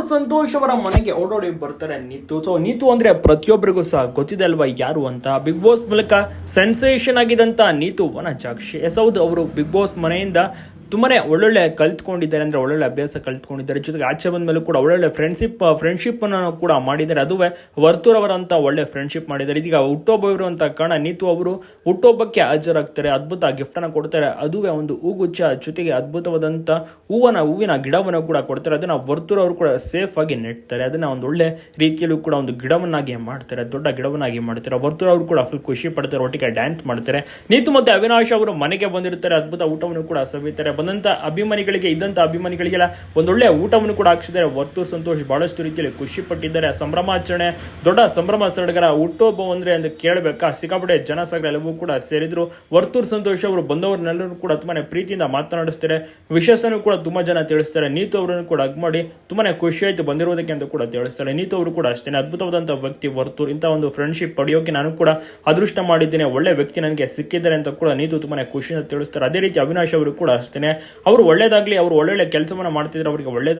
ವರ್ತೂರ್ ಸಂತೋಷ್ ಅವರ ಮನೆಗೆ ಓಡೋಡಿ ಬರ್ತಾರೆ ನೀತು. ಸೊ ನೀತು ಅಂದ್ರೆ ಪ್ರತಿಯೊಬ್ಬರಿಗೂ ಸಹ ಗೊತ್ತಿದೆ ಅಲ್ವಾ ಯಾರು ಅಂತ? ಬಿಗ್ ಬಾಸ್ ಮೂಲಕ ಸೆನ್ಸೇಷನ್ ಆಗಿದಂತ ನೀತು ವನಜಾಕ್ಷಿ. ಎಸ್ ಹೌದು, ಅವರು ಬಿಗ್ ಬಾಸ್ ಮನೆಯಿಂದ ತುಂಬಾನೇ ಒಳ್ಳೊಳ್ಳೆ ಕಲ್ತ್ಕೊಂಡಿದ್ದಾರೆ, ಅಂದರೆ ಒಳ್ಳೊಳ್ಳೆ ಅಭ್ಯಾಸ ಕಲ್ತ್ಕೊಂಡಿದ್ದಾರೆ. ಜೊತೆಗೆ ಆಚೆ ಬಂದ ಮೇಲೂ ಕೂಡ ಒಳ್ಳೊಳ್ಳೆ ಫ್ರೆಂಡ್ಶಿಪ್ ಫ್ರೆಂಡ್ಶಿಪ್ಪನ್ನು ಕೂಡ ಮಾಡಿದ್ದಾರೆ. ಅದುವೇ ಅವರಂತ ಒಳ್ಳೆ ಫ್ರೆಂಡ್ಶಿಪ್ ಮಾಡಿದ್ದಾರೆ. ಇದೀಗ ಹುಟ್ಟೊಬ್ಬ ಇರುವಂಥ ಕಾರಣ ನೀತು ಅವರು ಹುಟ್ಟೊಬ್ಬಕ್ಕೆ ಹಾಜರಾಗ್ತಾರೆ. ಅದ್ಭುತ ಗಿಫ್ಟನ್ನು ಕೊಡ್ತಾರೆ. ಅದುವೇ ಒಂದು ಹೂಗುಚ್ಛ ಜೊತೆಗೆ ಅದ್ಭುತವಾದಂಥ ಹೂವನ, ಹೂವಿನ ಗಿಡವನ್ನು ಕೂಡ ಕೊಡ್ತಾರೆ. ಅದನ್ನು ವರ್ತೂರ್ ಅವರು ಕೂಡ ಸೇಫ್ ಆಗಿ ನೆಡ್ತಾರೆ ಅದನ್ನು ಒಂದು ಒಳ್ಳೆ ರೀತಿಯಲ್ಲೂ ಕೂಡ ಒಂದು ಗಿಡವನ್ನಾಗಿ ಮಾಡ್ತಾರೆ. ದೊಡ್ಡ ಗಿಡವನ್ನಾಗಿ ಮಾಡ್ತಾರೆ. ವರ್ತೂರ್ ಅವರು ಕೂಡ ಫುಲ್ ಖುಷಿ ಪಡ್ತಾರೆ. ಒಟ್ಟಿಗೆ ಡ್ಯಾನ್ಸ್ ಮಾಡ್ತಾರೆ. ನೀತು ಮತ್ತು ಅವಿನಾಶ್ ಅವರು ಮನೆಗೆ ಬಂದಿರ್ತಾರೆ. ಅದ್ಭುತ ಊಟವನ್ನು ಕೂಡ ಸವಿತಾರೆ. ಬಂದಂತ ಅಭಿಮಾನಿಗಳಿಗೆ, ಇದ್ದಂತ ಅಭಿಮಾನಿಗಳಿಗೆಲ್ಲ ಒಂದೊಳ್ಳೆ ಊಟವನ್ನು ಕೂಡ ಹಾಕ್ಸಿದ್ದಾರೆ. ವರ್ತೂರ್ ಸಂತೋಷ್ ಬಹಳಷ್ಟು ರೀತಿಯಲ್ಲಿ ಖುಷಿ ಪಟ್ಟಿದ್ದಾರೆ. ಸಂಭ್ರಮಾಚರಣೆ, ದೊಡ್ಡ ಸಂಭ್ರಮ ಸಡಗರ ಹುಟ್ಟುಹಬ್ಬ ಅಂದರೆ ಅಂತ ಕೇಳಬೇಕಾ? ಸಿಕ್ಕಾಪಟ್ಟೆ ಜನಸಾಗರ ಎಲ್ಲವೂ ಕೂಡ ಸೇರಿದ್ರು. ವರ್ತೂರ್ ಸಂತೋಷ್ ಅವರು ಬಂದವರನ್ನೆಲ್ಲರೂ ಕೂಡ ತುಂಬಾನೇ ಪ್ರೀತಿಯಿಂದ ಮಾತನಾಡಿಸ್ತಾರೆ. ವಿಶೇಷನೂ ಕೂಡ ತುಂಬಾ ಜನ ತಿಳಿಸ್ತಾರೆ. ನೀತು ಅವರನ್ನು ಕೂಡ ಅಗ್ ಮಾಡಿ ತುಂಬಾನೇ ಖುಷಿ ಆಯ್ತು ಬಂದಿರೋದಕ್ಕೆ ಅಂತ ಕೂಡ ತಿಳಿಸ್ತಾರೆ. ನೀತು ಅವರು ಕೂಡ ಅಷ್ಟೇ ಅದ್ಭುತವಾದಂಥ ವ್ಯಕ್ತಿ ವರ್ತೂರ್. ಇಂಥ ಒಂದು ಫ್ರೆಂಡ್ಶಿಪ್ ಪಡೆಯೋಕೆ ನಾನು ಕೂಡ ಅದೃಷ್ಟ ಮಾಡಿದ್ದೇನೆ. ಒಳ್ಳೆ ವ್ಯಕ್ತಿ ನನಗೆ ಸಿಕ್ಕಿದ್ದಾರೆ ಅಂತ ಕೂಡ ನೀತು ತುಂಬಾನೇ ಖುಷಿಯಿಂದ ತಿಳಿಸ್ತಾರೆ. ಅದೇ ರೀತಿ ಅವಿನಾಶ್ ಅವರು ಕೂಡ ಅಷ್ಟೇ ಅವರು ಒಳ್ಳೇದಾಗ್ಲಿ ಅವರು ಒಳ್ಳೊಳ್ಳೆ ಕೆಲಸವನ್ನ ಮಾಡ್ತಿದ್ರೆ ಅವರಿಗೆ ಒಳ್ಳೆ